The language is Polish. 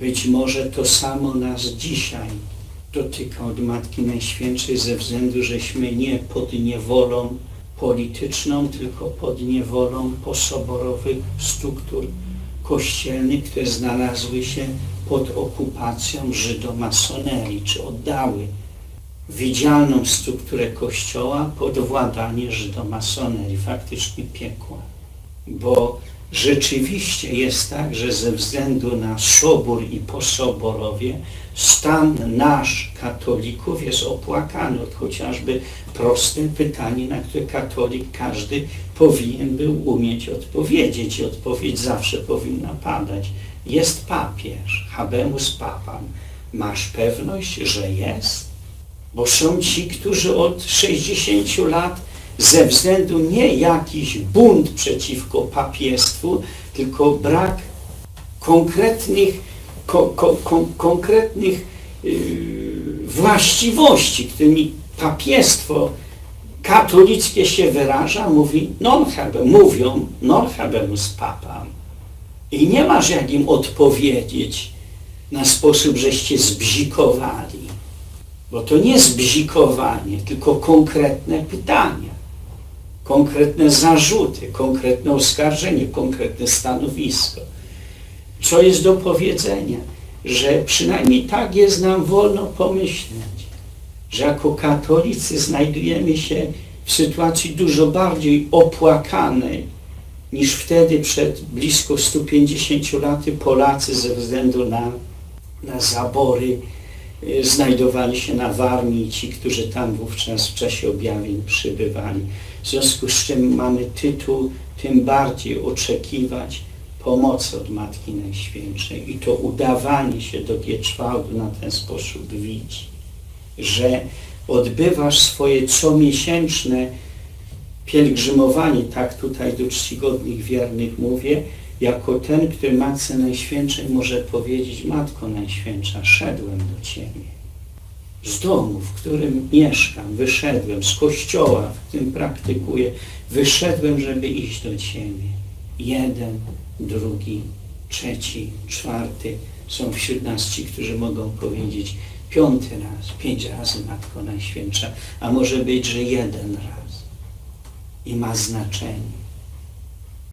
Być może to samo nas dzisiaj dotyka od Matki Najświętszej ze względu, żeśmy nie pod niewolą polityczną, tylko pod niewolą posoborowych struktur kościelnych, które znalazły się pod okupacją żydomasonerii, czy oddały widzialną strukturę Kościoła pod władanie żydomasonerii, faktycznie piekła. Bo rzeczywiście jest tak, że ze względu na sobór i posoborowie stan nasz katolików jest opłakany od chociażby proste pytanie, na które katolik każdy powinien był umieć odpowiedzieć i odpowiedź zawsze powinna padać. Jest papież, habemus papam. Masz pewność, że jest? Bo są ci, którzy od 60 lat ze względu nie jakiś bunt przeciwko papiestwu, tylko brak konkretnych, ko, ko, ko, konkretnych yy, właściwości, którymi papiestwo katolickie się wyraża, mówi non habe, mówią non habemus papam. I nie masz jak im odpowiedzieć na sposób, żeście zbzikowali. Bo to nie zbzikowanie, tylko konkretne pytania, konkretne zarzuty, konkretne oskarżenie, konkretne stanowisko. Co jest do powiedzenia? Że przynajmniej tak jest nam wolno pomyśleć, że jako katolicy znajdujemy się w sytuacji dużo bardziej opłakanej niż wtedy przed blisko 150 laty Polacy ze względu na, na zabory znajdowali się na Warmii, ci, którzy tam wówczas w czasie objawień przybywali. W związku z czym mamy tytuł tym bardziej oczekiwać pomocy od Matki Najświętszej i to udawanie się do Gieczwałdu na ten sposób widzi, że odbywasz swoje comiesięczne pielgrzymowanie, tak tutaj do czcigodnych wiernych mówię, jako ten, który Matce Najświętszej może powiedzieć, Matko Najświętsza, szedłem do Ciebie. Z domu, w którym mieszkam, wyszedłem, z kościoła, w którym praktykuję, wyszedłem, żeby iść do Ciebie. Jeden, drugi, trzeci, czwarty są wśród nas ci, którzy mogą powiedzieć piąty raz, pięć razy Matko Najświętsza, a może być, że jeden raz i ma znaczenie.